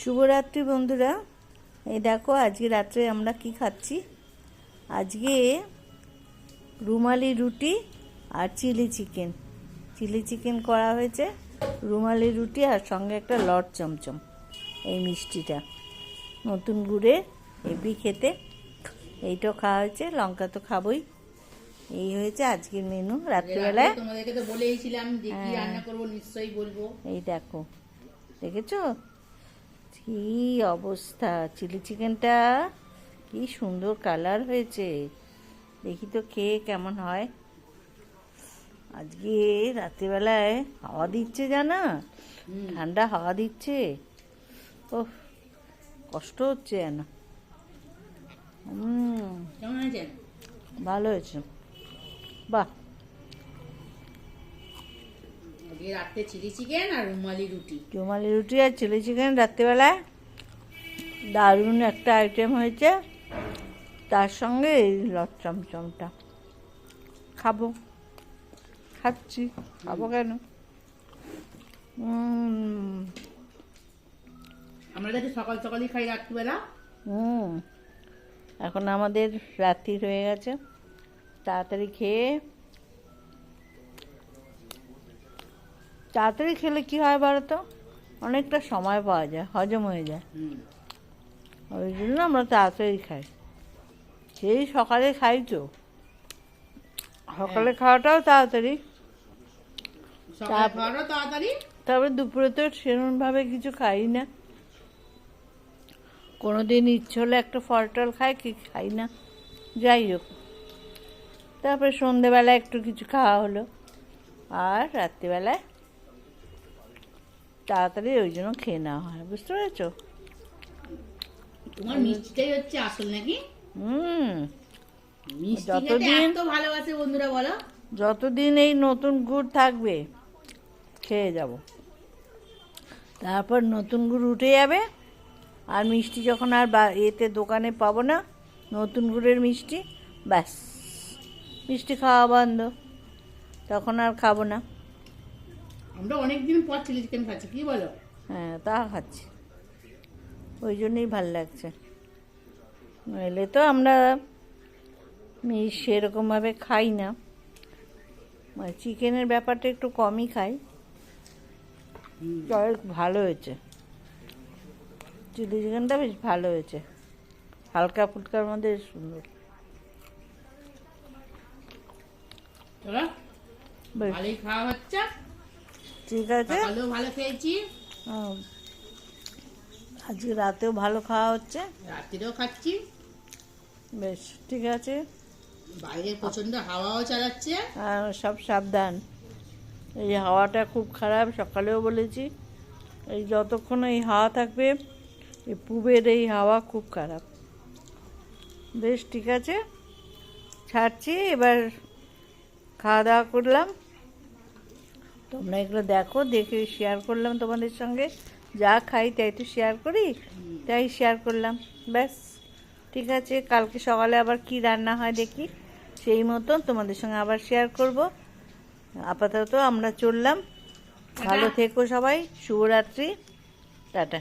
শুভরাত্রি বন্ধুরা। এই দেখো আজকে রাত্রে আমরা কি খাচ্ছি? আজকে রুমালি রুটি আর চিলি চিকেন। চিলি চিকেন করা হয়েছে রুমালি রুটি আর সঙ্গে একটা লট চমচম এই মিষ্টিটা। নতুন গুড়ে হেভি খেতে এইটাও খাওয়া হয়েছে লঙ্কা তো খাবোই। এই হয়েছে আজকের মেনু রাত্রিবেলায়। তোমাদেরকে তো বলেইছিলাম যে কি হ্যাঁ। রান্না করব নিশ্চয়ই বলব। এই দেখো দেখেছ? কি অবস্থা? চিলি চিকেনটা কি সুন্দর কালার হয়েছে। দেখি তো খেয়ে কেমন হয়। আজকে রাত্রিবেলায় হাওয়া দিচ্ছে জানা? ঠান্ডা হাওয়া দিচ্ছে। ও কষ্ট হচ্ছে যেন। হুম। কেমন হয়েছে? ভালো হয়েছে। বাহ। রাত্রে চিলি চিকেন আর রুমালি রুটি। রুমালি রুটি আর চিলি চিকেন রাত্রিবেলায় দারুণ একটা আইটেম হয়েছে। তার সঙ্গে এই লট চমচমটা। খাব। খাচ্ছি। খাব কেন? আমরা যাতে সকাল সকালই খাই রাত্রিবেলা। হুম। এখন আমাদের রাত্রি হয়ে গেছে। তাড়াতাড়ি খেয়ে তাড়াতাড়ি খেলে কি হয় তো? অনেকটা সময় পাওয়া যায় হজম হয়ে যায়। ওই জন্য আমরা তাড়াতাড়ি খাই। সেই সকালে খাই তো। সকালে খাওয়াটাও তাড়াতাড়ি। তারপরে দুপুরে তো সেরকমভাবে কিছু খাই না। কোনো দিন ইচ্ছে হলে একটা ফল টল খাই কি খাই না। যাই হোক। তারপরে সন্ধেবেলা একটু কিছু খাওয়া হলো। আর রাত্রিবেলায় তাড়াতাড়ি ওই জন্য খেয়ে নেওয়া হয় বুঝতে পেরেছ? তোমার মিষ্টিটাই হচ্ছে আসল নাকি? হুম। যতদিন- ভালোবাসে বন্ধুরা বলো। যতদিন এই নতুন গুড় থাকবে খেয়ে যাব। তারপর নতুন গুড় উঠে যাবে আর মিষ্টি যখন আর বা- এতে দোকানে পাবো না নতুন গুড়ের মিষ্টি ব্যাস। মিষ্টি খাওয়া বন্ধ তখন আর খাব না। আমরা অনেকদিন পর চিলি চিকেন খাচ্ছি কি বলো? হ্যাঁ তা খাচ্ছি। ওই জন্যই ভালো লাগছে। নইলে তো আমরা সেরকমভাবে খাই না। মানে চিকেনের ব্যাপারটা একটু কমই খাই। ভালো হয়েছে। চিলি চিকেনটা বেশ ভালো হয়েছে। হালকা ফুলকার মধ্যে সুন্দর। বেশ। ভালোই খাওয়া হচ্ছে। ঠিক আছে? ভালো খেয়েছি। আজকে রাতেও ভালো খাওয়া হচ্ছে। রাত্রিরেও খাচ্ছি। বেশ ঠিক আছে। বাইরে প্রচণ্ড হাওয়াও চালাচ্ছে। আর সব সাবধান। এই হাওয়াটা খুব খারাপ সকালেও বলেছি। এই যতক্ষণ এই হাওয়া থাকবে এই পুবের এই হাওয়া খুব খারাপ। বেশ ঠিক আছে। ছাড়ছি এবার খাওয়া দাওয়া করলাম। তোমরা এগুলো দেখো দেখে শেয়ার করলাম তোমাদের সঙ্গে। যা খাই তাই তো শেয়ার করি তাই শেয়ার করলাম। ব্যাস ঠিক আছে কালকে সকালে আবার কি রান্না হয় দেখি। সেই মতন তোমাদের সঙ্গে আবার শেয়ার করব। আপাতত আমরা চললাম। ভালো থেকো সবাই শুভরাত্রি। টাটা।